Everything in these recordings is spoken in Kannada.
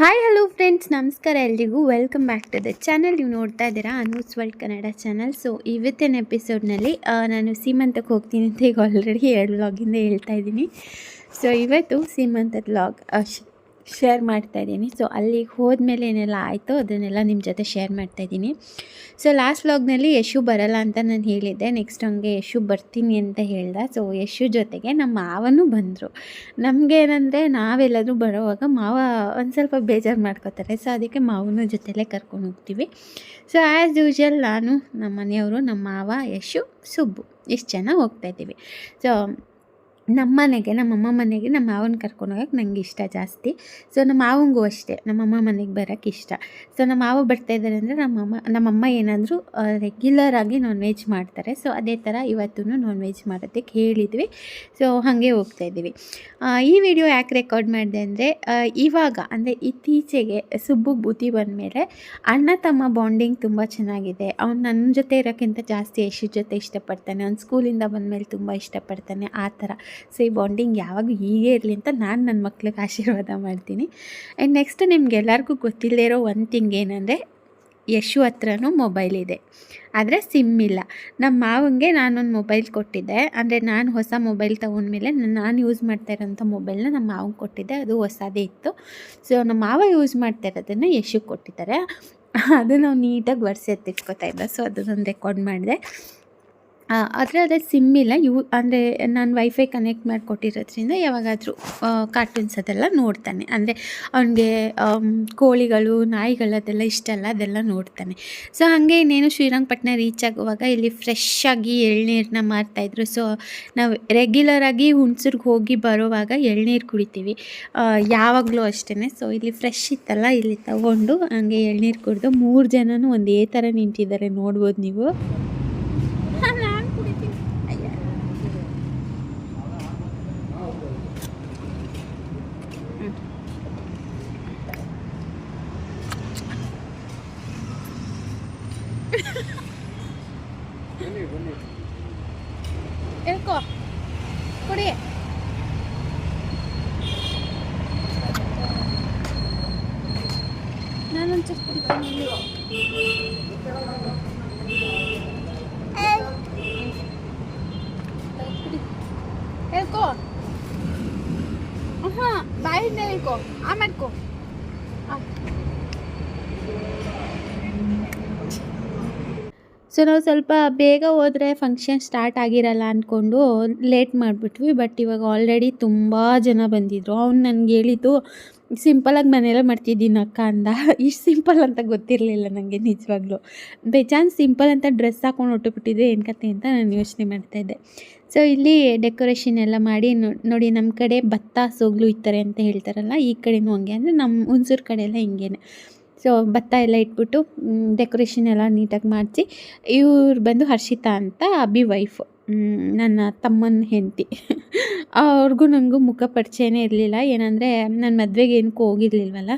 ಹಾಯ್ ಹಲೋ ಫ್ರೆಂಡ್ಸ್ ನಮಸ್ಕಾರ ಎಲ್ರಿಗೂ. Welcome back to the channel ನೀವು ನೋಡ್ತಾ ಇದ್ದೀರಾ Anu's world Kannada channel so ಇವತ್ತಿನ ಎಪಿಸೋಡ್ನಲ್ಲಿ ನಾನು ಸೀಮಂತಕ್ಕೆ ಹೋಗ್ತೀನಿ ಅಂತ ಈಗ ಆಲ್ರೆಡಿ ಎರಡು ವ್ಲಾಗಿಂದ ಹೇಳ್ತಾ ಇದ್ದೀನಿ. ಸೊ ಇವತ್ತು ಸೀಮಂತದ ವ್ಲಾಗ್ ಶೇರ್ ಮಾಡ್ತಾ ಇದ್ದೀನಿ. ಸೊ ಅಲ್ಲಿಗೆ ಹೋದ್ಮೇಲೆ ಏನೆಲ್ಲ ಆಯಿತು ಅದನ್ನೆಲ್ಲ ನಿಮ್ಮ ಜೊತೆ ಶೇರ್ ಮಾಡ್ತಾ ಇದ್ದೀನಿ. ಸೊ ಲಾಸ್ಟ್ ವ್ಲಾಗ್ನಲ್ಲಿ ಯಶು ಬರಲ್ಲ ಅಂತ ನಾನು ಹೇಳಿದ್ದೆ. ನೆಕ್ಸ್ಟ್ ಹಂಗೆ ಯಶು ಬರ್ತೀನಿ ಅಂತ ಹೇಳ್ದೆ. ಸೊ ಯಶು ಜೊತೆಗೆ ನಮ್ಮ ಮಾವನೂ ಬಂದರು. ನಮಗೆ ಏನಂದರೆ ನಾವೆಲ್ಲರೂ ಬರೋವಾಗ ಮಾವ ಒಂದು ಸ್ವಲ್ಪ ಬೇಜಾರು ಮಾಡ್ಕೋತಾರೆ. ಸೊ ಅದಕ್ಕೆ ಮಾವನ ಜೊತೆಲೇ ಕರ್ಕೊಂಡು ಹೋಗ್ತೀವಿ. ಸೊ ಆ್ಯಸ್ ಯೂಶ್ವಲ್ ನಾನು ನಮ್ಮ ಮನೆಯವರು ನಮ್ಮ ಮಾವ, ಯಶು, ಸುಬ್ಬು. ಇಷ್ಟು ಜನ ಹೋಗ್ತಾಯಿದ್ದೀವಿ ಸೊ ನಮ್ಮ ಮನೆಗೆ ನಮ್ಮಮ್ಮ ಮನೆಗೆ, ನಮ್ಮ ಮಾವನ ಕರ್ಕೊಂಡು ಹೋಗಕ್ಕೆ ನಂಗೆ ಇಷ್ಟ ಜಾಸ್ತಿ. ಸೊ ನಮ್ಮ ಮಾವಂಗೂ ಅಷ್ಟೇ. ನಮ್ಮಮ್ಮ ಮನೆಗೆ ಬರೋಕ್ಕೆ ಇಷ್ಟ. ಸೊ ನಮ್ಮ ಮಾವ ಬರ್ತಾಯಿದ್ದಾರೆ ಅಂದರೆ ನಮ್ಮಮ್ಮ ನಮ್ಮಮ್ಮ ಏನಾದರೂ ರೆಗ್ಯುಲರ್ ಆಗಿ ನಾನ್ ವೆಜ್ ಮಾಡ್ತಾರೆ. ಸೊ ಅದೇ ಥರ ಇವತ್ತೂ ನಾನ್ ವೆಜ್ ಮಾಡೋದಕ್ಕೆ ಹೇಳಿದ್ವಿ ಸೊ ಹಾಗೆ ಹೋಗ್ತಾ ಇದ್ದೀವಿ. ಈ ವಿಡಿಯೋ ಯಾಕೆ ರೆಕಾರ್ಡ್ ಮಾಡಿದೆ ಅಂದರೆ ಇವಾಗ ಅಂದರೆ ಇತ್ತೀಚೆಗೆ ಸುಬ್ಬು ಬುದ್ಧಿ ಬಂದಮೇಲೆ ಅಣ್ಣ ತಮ್ಮ ಬಾಂಡಿಂಗ್ ತುಂಬ ಚೆನ್ನಾಗಿದೆ. ಅವ್ನು ನನ್ನ ಜೊತೆ ಇರೋಕ್ಕಿಂತ ಜಾಸ್ತಿ ಯಶು ಜೊತೆ ಇಷ್ಟಪಡ್ತಾನೆ. ಅವ್ನು ಸ್ಕೂಲಿಂದ ಬಂದಮೇಲೆ ತುಂಬ ಇಷ್ಟಪಡ್ತಾನೆ. ಆ ಥರ ಸೊ ಈ ಬಾಂಡಿಂಗ್ ಯಾವಾಗ ಹೀಗೆ ಇರಲಿ ಅಂತ ನಾನು ನನ್ನ ಮಕ್ಳಿಗೆ ಆಶೀರ್ವಾದ ಮಾಡ್ತೀನಿ. ಆ್ಯಂಡ್ ನೆಕ್ಸ್ಟ್ ನಿಮ್ಗೆಲ್ಲರಿಗೂ ಗೊತ್ತಿಲ್ಲದೇ ಇರೋ ಒಂದು ಥಿಂಗ್ ಏನಂದರೆ, ಯಶು ಹತ್ರನೂ ಮೊಬೈಲ್ ಇದೆ. ಆದರೆ ಸಿಮ್ ಇಲ್ಲ. ನಮ್ಮ ಮಾವಂಗೆ ನಾನೊಂದು ಮೊಬೈಲ್ ಕೊಟ್ಟಿದ್ದೆ. ಅಂದರೆ ನಾನು ಹೊಸ ಮೊಬೈಲ್ ತೊಗೊಂಡ್ಮೇಲೆ ನಾನು ಯೂಸ್ ಮಾಡ್ತಾ ಇರೋಂಥ ಮೊಬೈಲ್ನ ನಮ್ಮ ಮಾವಂಗೆ ಕೊಟ್ಟಿದ್ದೆ. ಅದು ಹೊಸದೇ ಇತ್ತು. ಸೊ ನಮ್ಮ ಮಾವ ಯೂಸ್ ಮಾಡ್ತಾ ಇರೋದನ್ನು ಯಶು ಕೊಟ್ಟಿದ್ದಾರೆ. ಅದನ್ನು ನಾವು ನೀಟಾಗಿ ವರ್ಷ ಎತ್ತಿಟ್ಕೋತಾ ಇದ್ದ. ಸೊ ಅದನ್ನೊಂದು ರೆಕಾರ್ಡ್ ಮಾಡಿದೆ. ಆದರೆ ಅದೇ ಸಿಮ್ ಇಲ್ಲ. ಯೂ, ಅಂದರೆ ನಾನು ವೈಫೈ ಕನೆಕ್ಟ್ ಮಾಡಿಕೊಟ್ಟಿರೋದ್ರಿಂದ ಯಾವಾಗಾದರೂ ಕಾರ್ಟೂನ್ಸ್ ಅದೆಲ್ಲ ನೋಡ್ತಾನೆ. ಅಂದರೆ ಅವನಿಗೆ ಕೋಳಿಗಳು, ನಾಯಿಗಳು ಅದೆಲ್ಲ ಇಷ್ಟ ಅಲ್ಲ, ಅದೆಲ್ಲ ನೋಡ್ತಾನೆ. ಸೊ ಹಾಗೆ ಇನ್ನೇನು ಶ್ರೀರಂಗಪಟ್ಟಣ ರೀಚ್ ಆಗುವಾಗ ಇಲ್ಲಿ ಫ್ರೆಶ್ ಆಗಿ ಎಳ್ನೀರನ್ನ ಮಾರ್ತಾಯಿದ್ರು. ಸೊ ನಾವು ರೆಗ್ಯುಲರಾಗಿ ಹುಣ್ಸೂರ್ಗೆ ಹೋಗಿ ಬರೋವಾಗ ಎಳ್ನೀರು ಕುಡಿತೀವಿ. ಯಾವಾಗಲೂ ಅಷ್ಟೇ ಸೊ ಇಲ್ಲಿ ಫ್ರೆಶ್ ಇತ್ತಲ್ಲ, ಇಲ್ಲಿ ತಗೊಂಡು ಹಂಗೆ ಎಳ್ನೀರು ಕುಡಿದು ಮೂರು ಜನನೂ ಒಂದೇ ಥರ ನಿಂತಿದ್ದಾರೆ. ನೋಡ್ಬೋದು ನೀವು. 읽고. 뿌리. 나는 저 뿌리 가는데 읽고. 아하 나이 내고. 안 읽고. 아. ಸೊ ನಾವು ಸ್ವಲ್ಪ ಬೇಗ ಹೋದರೆ ಫಂಕ್ಷನ್ ಸ್ಟಾರ್ಟ್ ಆಗಿರಲ್ಲ ಅಂದ್ಕೊಂಡು ಲೇಟ್ ಮಾಡಿಬಿಟ್ವಿ. ಬಟ್ ಇವಾಗ ಆಲ್ರೆಡಿ ತುಂಬ ಜನ ಬಂದಿದ್ದರು ಅವ್ನು ನನಗೆ ಹೇಳಿದ್ದು ಸಿಂಪಲಾಗಿ ಮನೆಯಲ್ಲೇ ಮಾಡ್ತಿದ್ದೀನಿ ಅಕ್ಕ ಅಂದ. ಇಷ್ಟು ಸಿಂಪಲ್ ಅಂತ ಗೊತ್ತಿರಲಿಲ್ಲ ನನಗೆ ನಿಜವಾಗ್ಲೂ. ಬೇಜಾನ್ ಸಿಂಪಲ್ ಅಂತ ಡ್ರೆಸ್ ಹಾಕೊಂಡು ಹೊಟ್ಟುಬಿಟ್ಟಿದ್ದೆ ಏನು ಕತೆ ಅಂತ ನಾನು ಯೋಚನೆ ಮಾಡ್ತಾಯಿದ್ದೆ ಸೊ ಇಲ್ಲಿ ಡೆಕೋರೇಷನ್ ಎಲ್ಲ ಮಾಡಿ ನೋಡಿ ನಮ್ಮ ಕಡೆ ಭತ್ತ ಸೊಗ್ಲು ಇತ್ತಾರೆ ಅಂತ ಹೇಳ್ತಾರಲ್ಲ, ಈ ಕಡೆನೂ ಹಂಗೆ. ಅಂದರೆ ನಮ್ಮ ಹುಣಸೂರು ಕಡೆ ಎಲ್ಲ ಹಿಂಗೇನೆ. ಸೊ ಭತ್ತ ಎಲ್ಲ ಇಟ್ಬಿಟ್ಟು ಡೆಕೋರೇಷನ್ ಎಲ್ಲ ನೀಟಾಗಿ ಮಾಡಿಸಿ, ಇವ್ರು ಬಂದು ಹರ್ಷಿತಾ ಅಂತ ಅಭಿ ವೈಫ್ ನನ್ನ ತಮ್ಮನ ಹೆಂಡತಿ. ಅವ್ರಿಗೂ ನನಗೂ ಮುಖ ಪರಿಚಯನೇ ಇರಲಿಲ್ಲ. ಏನಂದರೆ ನನ್ನ ಮದುವೆಗೆ ಏನಕ್ಕೂ ಹೋಗಿರ್ಲಿಲ್ವಲ್ಲ?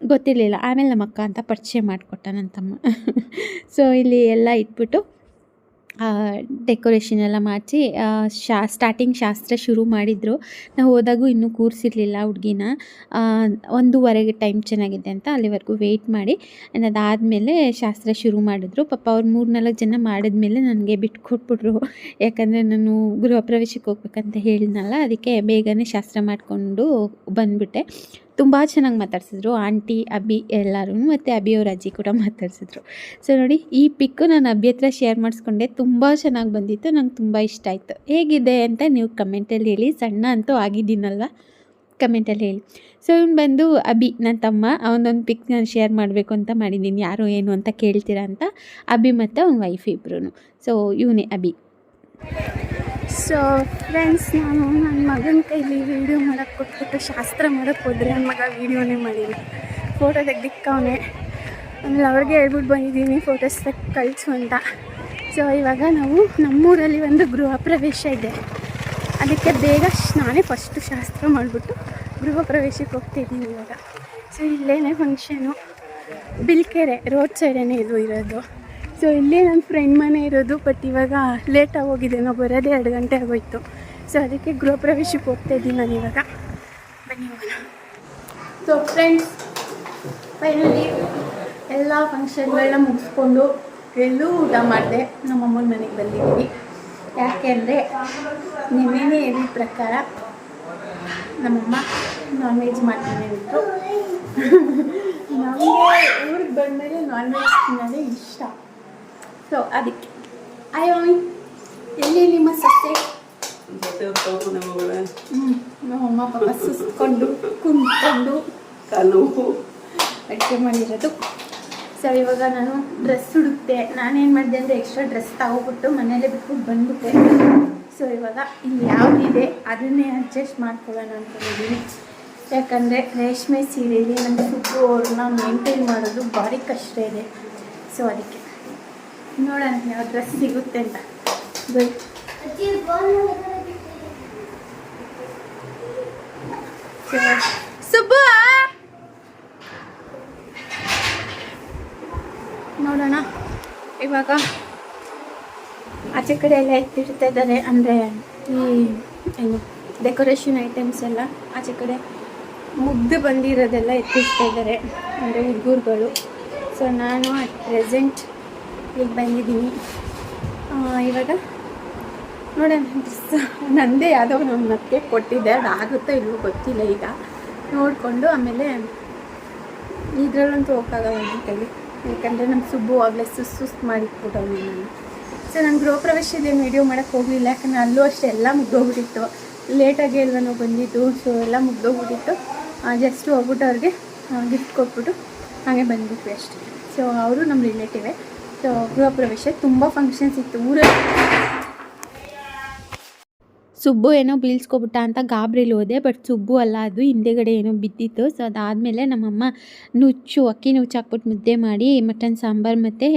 ಗೊತ್ತಿರಲಿಲ್ಲ. ಆಮೇಲೆ ನಮ್ಮ ಅಕ್ಕ ಅಂತ ಪರಿಚಯ ಮಾಡಿಕೊಟ್ಟ ನನ್ನ ತಮ್ಮ. ಸೊ ಇಲ್ಲಿ ಎಲ್ಲ ಇಟ್ಬಿಟ್ಟು ಡೆಕೋರೇಷನ್ ಎಲ್ಲ ಮಾಡಿಸಿ ಶಾ ಸ್ಟಾರ್ಟಿಂಗ್ ಶಾಸ್ತ್ರ ಶುರು ಮಾಡಿದರು. ನಾವು ಹೋದಾಗೂ ಇನ್ನೂ ಕೂರಿಸಿರ್ಲಿಲ್ಲ ಹುಡುಗಿನ. ಒಂದೂವರೆಗೆ ಟೈಮ್ ಚೆನ್ನಾಗಿದೆ ಅಂತ ಅಲ್ಲಿವರೆಗೂ ವೆಯ್ಟ್ ಮಾಡಿ. ಆ್ಯಂಡ್ ಅದಾದಮೇಲೆ ಶಾಸ್ತ್ರ ಶುರು ಮಾಡಿದ್ರು. ಪಾಪ ಅವ್ರು ಮೂರು ನಾಲ್ಕು ಜನ ಮಾಡಿದ್ಮೇಲೆ ನನಗೆ ಬಿಟ್ಕೊಟ್ಬಿಟ್ರು. ಯಾಕಂದರೆ ನಾನು ಗೃಹ ಪ್ರವೇಶಕ್ಕೆ ಹೋಗ್ಬೇಕಂತ ಹೇಳಿದ್ನಲ್ಲ, ಅದಕ್ಕೆ ಬೇಗನೆ ಶಾಸ್ತ್ರ ಮಾಡಿಕೊಂಡು ಬಂದುಬಿಟ್ಟೆ. ತುಂಬ ಚೆನ್ನಾಗಿ ಮಾತಾಡ್ಸಿದ್ರು. ಆಂಟಿ ಅಬ್ಬಿ ಎಲ್ಲರೂ ಮತ್ತು ಅಬ್ಬಿ ಅವ್ರ ಅಜ್ಜಿ ಕೂಡ ಮಾತಾಡ್ಸಿದ್ರು. ಸೊ ನೋಡಿ, ಈ ಪಿಕ್ಕು ನಾನು ಅಬ್ಬಿ ಹತ್ರ ಶೇರ್ ಮಾಡಿಸ್ಕೊಂಡೆ. ತುಂಬ ಚೆನ್ನಾಗಿ ಬಂದಿತ್ತು. ನಂಗೆ ತುಂಬ ಇಷ್ಟ ಆಯಿತು. ಹೇಗಿದೆ ಅಂತ ನೀವು ಕಮೆಂಟಲ್ಲಿ ಹೇಳಿ. ಸಣ್ಣ ಅಂತೂ ಆಗಿದ್ದೀನಲ್ವ? ಕಮೆಂಟಲ್ಲಿ ಹೇಳಿ. ಸೊ ಇವ್ನು ಬಂದು, ಅಭಿ ನನ್ನ ತಮ್ಮ ಅವನೊಂದು ಪಿಕ್ ನಾನು ಶೇರ್ ಮಾಡಬೇಕು ಅಂತ ಮಾಡಿದ್ದೀನಿ ಯಾರು ಏನು ಅಂತ ಕೇಳ್ತೀರಾ ಅಂತ? ಅಭಿ ಮತ್ತು ಅವ್ನ ವೈಫ್ ಇಬ್ಬರು ಸೊ ಇವನೇ ಅಭಿ. ಸೊ ಫ್ರೆಂಡ್ಸ್ ನಾನು ನನ್ನ ಮಗನ ಕೈಲಿ ವೀಡಿಯೋ ಮಾಡೋಕ್ಕೆ ಕೊಟ್ಬಿಟ್ಟು ಶಾಸ್ತ್ರ ಮಾಡೋಕ್ಕೆ ಹೋದರೆ ನನ್ನ ಮಗ ವೀಡಿಯೋನೇ ಮಾಡಿಲ್ಲ. ಫೋಟೋ ತೆಗ್ದಿಕ್ಕವನೆ ಆಮೇಲೆ ಅವ್ರಿಗೆ ಹೇಳ್ಬಿಟ್ಟು ಬಂದಿದ್ದೀನಿ ಫೋಟೋಸ್ ತೆಗ್ದು ಕಳಿಸು ಅಂತ. ಸೊ ಇವಾಗ ನಾವು ನಮ್ಮೂರಲ್ಲಿ ಒಂದು ಗೃಹ ಪ್ರವೇಶ ಇದೆ. ಅದಕ್ಕೆ ಬೇಗ ನಾನೇ ಫಸ್ಟು ಶಾಸ್ತ್ರ ಮಾಡಿಬಿಟ್ಟು ಗೃಹ ಪ್ರವೇಶಕ್ಕೆ ಹೋಗ್ತಿದ್ದೀನಿ ಇವಾಗ. ಸೊ ಇಲ್ಲೇನೇ ಫಂಕ್ಷನು ಬಿಲ್ಕೆರೆ, ರೋಡ್ ಸೈಡೇ ಇದು ಇರೋದು. ಸೊ ಇಲ್ಲೇ ನನ್ನ ಫ್ರೆಂಡ್ ಮನೆ ಇರೋದು ಬಟ್ ಇವಾಗ ಲೇಟಾಗಿ ಹೋಗಿದೆ ನಾವು ಬರೋದೇ ಎರಡು ಗಂಟೆ ಆಗೋಯ್ತು. ಸೊ ಅದಕ್ಕೆ ಗೃಹ ಪ್ರವೇಶಕ್ಕೆ ಹೋಗ್ತಾ ಇದ್ದೀನಿ ನಾನು ಇವಾಗ. ಬನ್ನಿ ಸೊ ಫ್ರೆಂಡ್ಸ್ ಫೈನಲಿ ಎಲ್ಲ ಫಂಕ್ಷನ್ಗಳನ್ನ ಮುಗಿಸ್ಕೊಂಡು ಎಲ್ಲೂ ಊಟ ಮಾಡಿದೆ. ನಮ್ಮಮ್ಮನ ಮನೆಗೆ ಬಂದಿದ್ದೀನಿ. ಯಾಕೆ ಅಂದರೆ, ನಿನ್ನೆನೇ ಹೇಳಿದ ಪ್ರಕಾರ ನಮ್ಮಮ್ಮ ನಾನ್ ವೆಜ್ ಮಾಡ್ತಾನೆ ಅಂತ ನಮಗೆ ಊರಿಗೆ ಬಂದಮೇಲೆ ನಾನ್ ವೆಜ್ ತಿನ್ನೋದೇ ಇಷ್ಟ. ಸೊ ಅದಕ್ಕೆ ಆಯ್ ಮಮ್ಮಿ ಎಲ್ಲಿ ನಿಮ್ಮ ಸಸ್ಯ ಹ್ಞೂ ನಮ್ಮಮ್ಮ ಪಾಪ ಸುಸ್ಕೊಂಡು ಕುಂತ್ಕೊಂಡು ಅಡುಗೆ ಮಾಡಿರೋದು. ಸೊ ಇವಾಗ ನಾನು ಡ್ರೆಸ್ ಹುಡುಕ್ತೆ ನಾನೇನು ಮಾಡಿದೆ ಅಂದರೆ ಎಕ್ಸ್ಟ್ರಾ ಡ್ರೆಸ್ ತಗೋಬಿಟ್ಟು ಮನೇಲೆ ಬಿಟ್ಬಿಟ್ಟು ಬಂದ್ಬಿಟ್ಟೆ. ಸೊ ಇವಾಗ ಇಲ್ಲಿ ಯಾವುದಿದೆ ಅದನ್ನೇ ಅಡ್ಜಸ್ಟ್ ಮಾಡ್ಕೊಳ್ಳೋಣ ಅಂದ್ಕೊಂಡಿದ್ದೀನಿ ಯಾಕಂದರೆ ರೇಷ್ಮೆ ಸೀರೆಯಲ್ಲಿ ನಮ್ಮ ಫುಡ್ ಅವ್ರನ್ನ ಮೇಂಟೈನ್ ಮಾಡೋದು ಭಾರಿ ಕಷ್ಟ ಇದೆ. ಸೊ ಅದಕ್ಕೆ ನೋಡೋಣ ಯಾವ ಡ್ರೆಸ್ ಸಿಗುತ್ತೆ ಅಂತ. ಬೈ ಸುಬ್ಬು! ನೋಡೋಣ. ಇವಾಗ ಆಚೆ ಕಡೆ ಎಲ್ಲ ಎತ್ತಿಡ್ತಾ ಇದ್ದಾರೆ. ಅಂದರೆ ಈ, ಏನು ಡೆಕೋರೇಷನ್ ಐಟಮ್ಸ್ ಎಲ್ಲ ಆಚೆ ಕಡೆ ಮುಗ್ದು ಬಂದಿರೋದೆಲ್ಲ ಎತ್ತಿಡ್ತಾ ಇದ್ದಾರೆ. ಅಂದರೆ ಹುಡುಗರುಗಳು ಸೊ ನಾನು ಅಟ್ ಪ್ರೆಸೆಂಟ್ ಈಗ ಬಂದಿದ್ದೀನಿ. ಇವಾಗ ನೋಡೋಣ, ಡ್ರೆಸ್ ನಂದೇ ಯಾವುದೋ ನಮ್ಮ ಮತ್ತೆ ಕೊಟ್ಟಿದ್ದೆ. ಅದು ಆಗುತ್ತೋ ಇಲ್ವೋ ಗೊತ್ತಿಲ್ಲ ಈಗ. ನೋಡಿಕೊಂಡು ಆಮೇಲೆ ಇದರಲ್ಲಂತೂ ಹೋಗೋಕ್ಕಾಗಲ್ಲ ನನ್ನ ಯಾಕಂದರೆ ನಮ್ಮ ಸುಬ್ಬು ಆಗಲೇ ಸುಸ್ ಸುಸ್ತು ಮಾಡಿಟ್ಬಿಟ್ಟವನು ನಾನು. ಸೊ ನಾನು ಗೃಹ ವೀಡಿಯೋ ಮಾಡೋಕ್ಕೆ ಹೋಗಲಿಲ್ಲ. ಯಾಕಂದರೆ ಅಲ್ಲೂ ಅಷ್ಟೇ ಎಲ್ಲ ಮುಗ್ದೋಗ್ಬಿಟ್ಟಿತ್ತು. ಲೇಟಾಗಿ ಅಲ್ವನೋ ಬಂದಿದ್ದು. ಸೊ ಎಲ್ಲ ಮುಗ್ದೋಗ್ಬಿಟ್ಟಿತ್ತು. ಜಸ್ಟ್ ಹೋಗ್ಬಿಟ್ಟು ಅವ್ರಿಗೆ ಗಿಫ್ಟ್ ಕೊಟ್ಬಿಟ್ಟು ಹಾಗೆ ಬಂದ್ಬಿಟ್ವಿ ಅಷ್ಟೇ. ಸೊ ಅವರು ನಮ್ಮ ರಿಲೇಟಿವೇ ಗೃಹ ಪ್ರವೇಶ ತುಂಬ ಫಂಕ್ಷನ್ಸ್ ಇತ್ತು. ಊರಲ್ಲಿ ಸುಬ್ಬು ಏನೋ ಬೀಳ್ಸ್ಕೊಬಿಟ್ಟ ಅಂತ ಗಾಬರಿಲಿ ಹೋದೆ ಬಟ್ ಸುಬ್ಬು ಅಲ್ಲ ಅದು, ಹಿಂದೆಗಡೆ ಏನೋ ಬಿದ್ದಿತ್ತು. ಸೊ ಅದಾದಮೇಲೆ ನಮ್ಮಮ್ಮ ನುಚ್ಚು, ಅಕ್ಕಿ ನುಚ್ಚು ಹಾಕ್ಬಿಟ್ಟು ಮುದ್ದೆ ಮಾಡಿ ಮಟನ್ ಸಾಂಬಾರು ಮತ್ತು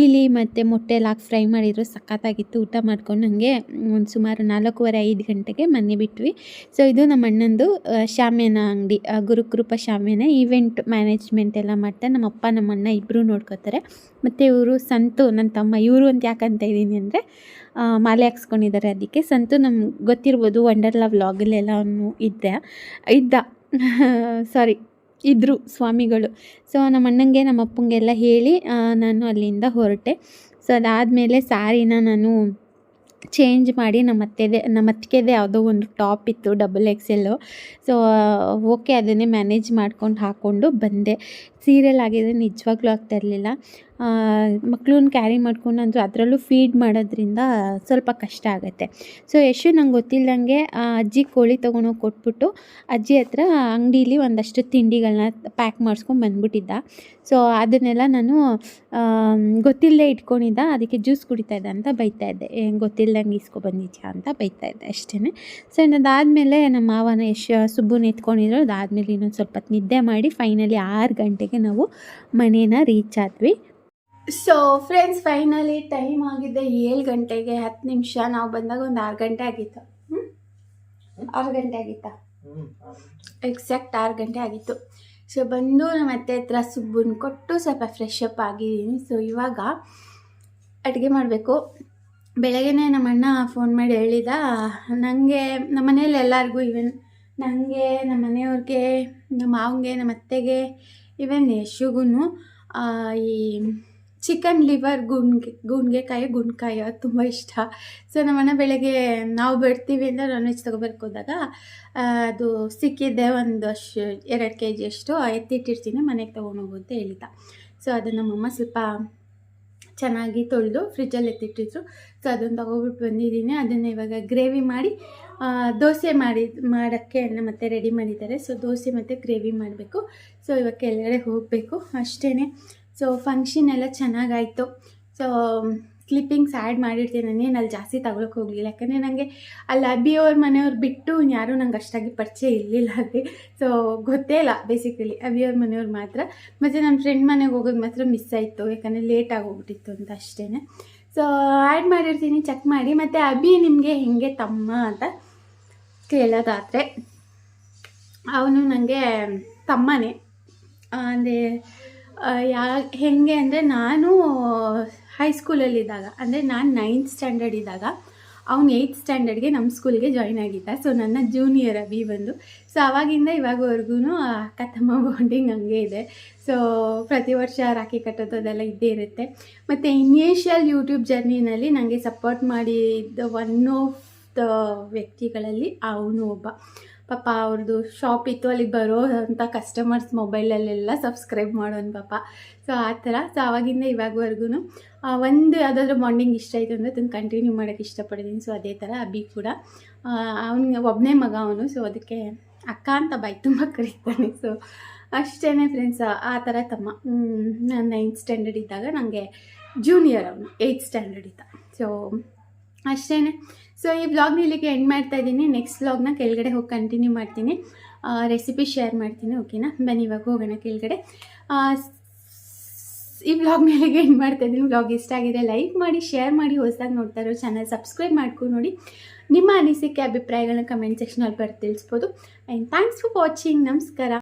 ಈಲಿ ಮತ್ತು ಮೊಟ್ಟೆ ಎಲ್ಲ ಹಾಕಿ ಫ್ರೈ ಮಾಡಿದ್ರು. ಸಖತ್ತಾಗಿತ್ತು. ಊಟ ಮಾಡ್ಕೊಂಡು ನನಗೆ ಒಂದು ಸುಮಾರು ನಾಲ್ಕೂವರೆ, ಐದು ಗಂಟೆಗೆ ಮನೆ ಬಿಟ್ವಿ. ಸೊ ಇದು ನಮ್ಮ ಅಣ್ಣಂದು ಶಾಮಿಯಾನ ಅಂಗಡಿ ಗುರುಕೃಪ ಶಾಮಿಯಾನ ಈವೆಂಟ್ ಮ್ಯಾನೇಜ್ಮೆಂಟ್ ಎಲ್ಲ ಮಾಡ್ತಾರೆ ನಮ್ಮ ಅಪ್ಪ, ನಮ್ಮ ಅಣ್ಣ ಇಬ್ಬರು ನೋಡ್ಕೋತಾರೆ. ಮತ್ತು ಇವರು ಸಂತು ನನ್ನ ತಮ್ಮ, ಇವರು ಅಂತ ಯಾಕಂತ ಇದ್ದೀನಿ ಅಂದರೆ ಮಾಲೆ ಹಾಕ್ಸ್ಕೊಂಡಿದ್ದಾರೆ ಅದಕ್ಕೆ. ಸಂತು ನಮ್ಗೆ ಗೊತ್ತಿರ್ಬೋದು ವಂಡರ್ಲಾ ವ್ಲಾಗಲ್ಲೆಲ್ಲ ಅವನು ಇದ್ದೆ. ಇದ್ದ. ಸಾರಿ ಇದ್ದರು ಸ್ವಾಮಿಗಳು. ಸೊ ನಮ್ಮ ಅಣ್ಣಂಗೆ, ನಮ್ಮ ಅಪ್ಪಂಗೆಲ್ಲ ಹೇಳಿ ನಾನು ಅಲ್ಲಿಂದ ಹೊರಟೆ. ಸೊ ಅದಾದಮೇಲೆ ಸ್ಯಾರಿನ ನಾನು ಚೇಂಜ್ ಮಾಡಿ ನಮ್ಮ ಅತ್ತೆದೆ, ನಮ್ಮ ಅತ್ತಿಗೆದೇ ಯಾವುದೋ ಒಂದು ಟಾಪ್ ಇತ್ತು ಡಬಲ್ ಎಕ್ಸೆಲ್ಲು ಸೊ ಓಕೆ ಅದನ್ನೇ ಮ್ಯಾನೇಜ್ ಮಾಡ್ಕೊಂಡು ಹಾಕ್ಕೊಂಡು ಬಂದೆ. ಸೀರಿಯಲ್ ಆಗಿದ್ರೆ ನಿಜವಾಗ್ಲೂ ಆಗ್ತಾ ಇರಲಿಲ್ಲ. ಮಕ್ಳನ್ನ ಕ್ಯಾರಿ ಮಾಡ್ಕೊಂಡು ಅಂದರು ಅದರಲ್ಲೂ ಫೀಡ್ ಮಾಡೋದ್ರಿಂದ ಸ್ವಲ್ಪ ಕಷ್ಟ ಆಗುತ್ತೆ. ಸೊ ಯಶು ನಂಗೆ ಗೊತ್ತಿಲ್ಲದಂಗೆ ಅಜ್ಜಿ ಕೋಳಿ ತೊಗೊಂಡೋಗಿ ಕೊಟ್ಬಿಟ್ಟು, ಅಜ್ಜಿ ಹತ್ರ ಅಂಗಡೀಲಿ ಒಂದಷ್ಟು ತಿಂಡಿಗಳನ್ನ ಪ್ಯಾಕ್ ಮಾಡಿಸ್ಕೊಂಡು ಬಂದ್ಬಿಟ್ಟಿದ್ದ. ಸೊ ಅದನ್ನೆಲ್ಲ ನಾನು ಗೊತ್ತಿಲ್ಲದೆ ಇಟ್ಕೊಂಡಿದ್ದ. ಅದಕ್ಕೆ ಜ್ಯೂಸ್ ಕುಡಿತಾ ಇದ್ದ ಅಂತ ಬೈತಾ ಇದ್ದೆ. ಗೊತ್ತಿಲ್ಲದಂಗೆ ಇಸ್ಕೊಬಂದಿದ್ಯಾ ಅಂತ ಬೈತಾ ಇದ್ದೆ ಅಷ್ಟೇ ಸೊ ಅದಾದಮೇಲೆ ನಮ್ಮ ಮಾವನ ಯಶ್, ಸುಬ್ಬುನ ಎತ್ಕೊಂಡಿದ್ರು. ಅದಾದಮೇಲೆ ಇನ್ನೊಂದು ಸ್ವಲ್ಪ ನಿದ್ದೆ ಮಾಡಿ ಫೈನಲಿ ಆರು ಗಂಟೆಗೆ ನಾವು ಮನೇನ ರೀಚ್ ಆದ್ವಿ. ಸೊ ಫ್ರೆಂಡ್ಸ್ ಫೈನಲಿ ಟೈಮ್ ಆಗಿದೆ ಏಳು ಗಂಟೆಗೆ ಹತ್ತು ನಿಮಿಷ. ನಾವು ಬಂದಾಗ ಒಂದು ಆರು ಗಂಟೆ ಆಗಿತ್ತು. ಹ್ಞೂ ಆರು ಗಂಟೆ ಆಗಿತ್ತಾ? ಎಕ್ಸಾಕ್ಟ್ ಆರು ಗಂಟೆ. ಆಗಿತ್ತು. ಸೊ ಬಂದು ನಮ್ಮ ಅತ್ತೆ ಹತ್ರ ಸುಬ್ಬನ್ ಕೊಟ್ಟು ಸ್ವಲ್ಪ ಫ್ರೆಶ್ ಅಪ್ ಆಗಿದ್ದೀನಿ. ಸೊ ಇವಾಗ ಅಡುಗೆ ಮಾಡಬೇಕು. ಬೆಳಗ್ಗೆ ನಮ್ಮ ಅಣ್ಣ ಫೋನ್ ಮಾಡಿ ಹೇಳಿದ ನನಗೆ ನಮ್ಮ ಮನೇಲಿ ಎಲ್ಲರಿಗೂ ಇವನ್ ನನಗೆ ನಮ್ಮ ಮನೆಯವ್ರಿಗೆ ನಮ್ಮ ಮಾವಂಗೆ ನಮ್ಮ ಅತ್ತೆಗೆ ಇವನ್ ಯಶುಗೂ ಈ ಚಿಕನ್ ಲಿವರ್ ಗುಣ್ಗೆ, ಗುಣ್ಗೆಕಾಯಿ, ಗುಣ್ಕಾಯಿ ಅದು ತುಂಬ ಇಷ್ಟ. ಸೊ ನಮ್ಮನ್ನ ಬೆಳಗ್ಗೆ ನಾವು ಬಿಡ್ತೀವಿ ಅಂದರೆ ನಾನ್ ವೆಜ್ ತೊಗೊಬರ್ಕ್ ಹೋದಾಗ ಅದು ಸಿಕ್ಕಿದ್ದೆ ಒಂದು ಅಷ್ಟು ಎರಡು ಕೆ ಜಿ ಅಷ್ಟು ಎತ್ತಿಟ್ಟಿರ್ತೀನಿ ಮನೆಗೆ ತೊಗೊಂಡೋಗು ಅಂತ ಹೇಳಿದ್ದ ಸೊ ಅದು ನಮ್ಮಮ್ಮ ಸ್ವಲ್ಪ ಚೆನ್ನಾಗಿ ತೊಳೆದು ಫ್ರಿಜ್ಜಲ್ಲಿ ಎತ್ತಿಟ್ಟಿದ್ರು. ಸೊ ಅದನ್ನು ತೊಗೊಬಿಟ್ಟು ಬಂದಿದ್ದೀನಿ. ಅದನ್ನು ಇವಾಗ ಗ್ರೇವಿ ಮಾಡಿ ದೋಸೆ ಮಾಡಿ, ಮಾಡೋಕ್ಕೆ ಮತ್ತೆ ರೆಡಿ ಮಾಡಿದ್ದಾರೆ. ಸೊ ದೋಸೆ ಮತ್ತು ಗ್ರೇವಿ ಮಾಡಬೇಕು. ಸೊ ಇವಾಗ ಕೆಳಗಡೆ ಹೋಗಬೇಕು. ಅಷ್ಟೇ ಸೊ ಫಂಕ್ಷನ್ ಎಲ್ಲ ಚೆನ್ನಾಗಾಯಿತು. ಸೊ ಕ್ಲಿಪ್ಪಿಂಗ್ಸ್ ಆ್ಯಡ್ ಮಾಡಿರ್ತೀನಿ. ನಾನೇನು ಅಲ್ಲಿ ಜಾಸ್ತಿ ತಗೊಳಕ್ಕೆ ಹೋಗಲಿಲ್ಲ. ಯಾಕಂದರೆ ನನಗೆ ಅಲ್ಲಿ ಅಭಿಯವ್ರ ಮನೆಯವ್ರು ಬಿಟ್ಟು ಯಾರೂ ನಂಗೆ ಅಷ್ಟಾಗಿ ಪರಿಚಯ ಇರಲಿಲ್ಲ ಅಲ್ಲಿ. ಸೊ ಗೊತ್ತೇ ಇಲ್ಲ ಬೇಸಿಕಲಿ ಅಭಿಯವ್ರ ಮನೆಯವ್ರು ಮಾತ್ರ. ಮತ್ತು ನನ್ನ ಫ್ರೆಂಡ್ ಮನೆಗೆ ಹೋಗೋದು ಮಾತ್ರ ಮಿಸ್ ಆಯಿತು. ಯಾಕಂದರೆ ಲೇಟ್ ಆಗೋಗ್ಬಿಟ್ಟಿತ್ತು ಅಂತ ಅಷ್ಟೇ ಸೊ ಆ್ಯಡ್ ಮಾಡಿರ್ತೀನಿ ಚೆಕ್ ಮಾಡಿ. ಮತ್ತು ಅಭಿ ನಿಮಗೆ ಹೆಂಗೆ ತಮ್ಮ ಅಂತ ಕೇಳೋದಾದರೆ, ಅವನು ನನಗೆ ತಮ್ಮನೇ. ಅಂದರೆ ಯಾ, ಹೇಗೆ ಅಂದರೆ ನಾನು ಹೈಸ್ಕೂಲಲ್ಲಿದ್ದಾಗ ಅಂದರೆ ನಾನು ನೈನ್ತ್ ಸ್ಟ್ಯಾಂಡರ್ಡ್ ಇದ್ದಾಗ, ಅವ್ನು ಏಯ್ತ್ ಸ್ಟ್ಯಾಂಡರ್ಡ್ಗೆ ನಮ್ಮ ಸ್ಕೂಲ್ಗೆ ಜಾಯ್ನ್ ಆಗಿದ್ದ. ಸೊ ನನ್ನ ಜೂನಿಯರ್ ಅಭಿ ಬಂದು. ಸೊ ಅವಾಗಿಂದ ಇವಾಗವರೆಗೂ ಅಕ್ಕ, ತಮ್ಮ ಬಾಂಡಿಂಗ್ ಹಂಗೆ ಇದೆ. ಸೊ ಪ್ರತಿ ವರ್ಷ ರಾಖಿ ಕಟ್ಟೋದು ಅದೆಲ್ಲ ಇದ್ದೇ ಇರುತ್ತೆ. ಮತ್ತು ಇನಿಷಿಯಲ್ ಯೂಟ್ಯೂಬ್ ಜರ್ನಿನಲ್ಲಿ ನನಗೆ ಸಪೋರ್ಟ್ ಮಾಡಿದ್ದ ಒನ್ ಆಫ್ ದ ವ್ಯಕ್ತಿಗಳಲ್ಲಿ ಅವನು ಒಬ್ಬ. ಪಾಪ ಅವ್ರದ್ದು ಶಾಪ್ ಇತ್ತು, ಅಲ್ಲಿಗೆ ಬರೋ ಅಂಥ ಕಸ್ಟಮರ್ಸ್ ಮೊಬೈಲಲ್ಲೆಲ್ಲ ಸಬ್ಸ್ಕ್ರೈಬ್ ಮಾಡೋನು ಪಾಪ. ಸೊ ಆ ಥರ. ಸೊ ಆವಾಗಿಂದ ಇವಾಗವರೆಗೂ ಒಂದು ಯಾವುದಾದ್ರೂ ಬಾಂಡಿಂಗ್ ಇಷ್ಟ ಆಯಿತು ಅಂದರೆ ಅದನ್ನು ಕಂಟಿನ್ಯೂ ಮಾಡೋಕ್ಕೆ ಇಷ್ಟಪಡ್ತೀನಿ. ಸೊ ಅದೇ ಥರ ಅಭಿ ಕೂಡ. ಅವನಿಗೆ ಒಬ್ಬನೇ ಮಗ ಅವನು. ಸೊ ಅದಕ್ಕೆ ಅಕ್ಕ ಅಂತ ಬಾಯಿ ತುಂಬ ಕರೀತಾನೆ. ಸೊ ಅಷ್ಟೇ ಫ್ರೆಂಡ್ಸ್ ಆ ಥರ ತಮ್ಮ. ನಾನು ನೈನ್ತ್ ಸ್ಟ್ಯಾಂಡರ್ಡ್ ಇದ್ದಾಗ ನನಗೆ ಜೂನಿಯರ್ ಅವನು ಏಯ್ತ್ ಸ್ಟ್ಯಾಂಡರ್ಡ್ ಇದ್ದ. ಸೊ ಅಷ್ಟೇ ಸೊ ಈ ವ್ಲಾಗ್ನ ಇಲ್ಲಿಗೆ ಎಂಡ್ ಮಾಡ್ತಾ ಇದ್ದೀನಿ. ನೆಕ್ಸ್ಟ್ ವ್ಲಾಗ್ನ ಕೆಳಗಡೆ ಹೋಗಿ ಕಂಟಿನ್ಯೂ ಮಾಡ್ತೀನಿ. ರೆಸಿಪಿ ಶೇರ್ ಮಾಡ್ತೀನಿ ಓಕೆನಾ ಬನ್ನಿ, ಇವಾಗ ಹೋಗೋಣ ಕೆಳಗಡೆ. ಈ ವ್ಲಾಗ್ ಮೇಲೆಗೆ ಎಂಡ್ ಮಾಡ್ತಾ ಇದ್ದೀನಿ. ಬ್ಲಾಗ್ ಇಷ್ಟ ಆಗಿದೆ ಲೈಕ್ ಮಾಡಿ ಶೇರ್ ಮಾಡಿ, ಹೊಸದಾಗಿ ನೋಡ್ತಾ ಇರೋ ಚಾನಲ್ ಸಬ್ಸ್ಕ್ರೈಬ್ ಮಾಡ್ಕೊಂಡು ನೋಡಿ. ನಿಮ್ಮ ಅನಿಸಿಕೆ ಅಭಿಪ್ರಾಯಗಳನ್ನ ಕಮೆಂಟ್ ಸೆಕ್ಷನಲ್ಲಿ ಬರೆದು ತಿಳಿಸ್ಬೋದು. ಆ್ಯಂಡ್ ಥ್ಯಾಂಕ್ಸ್ ಫಾರ್ ವಾಚಿಂಗ್ ನಮಸ್ಕಾರ.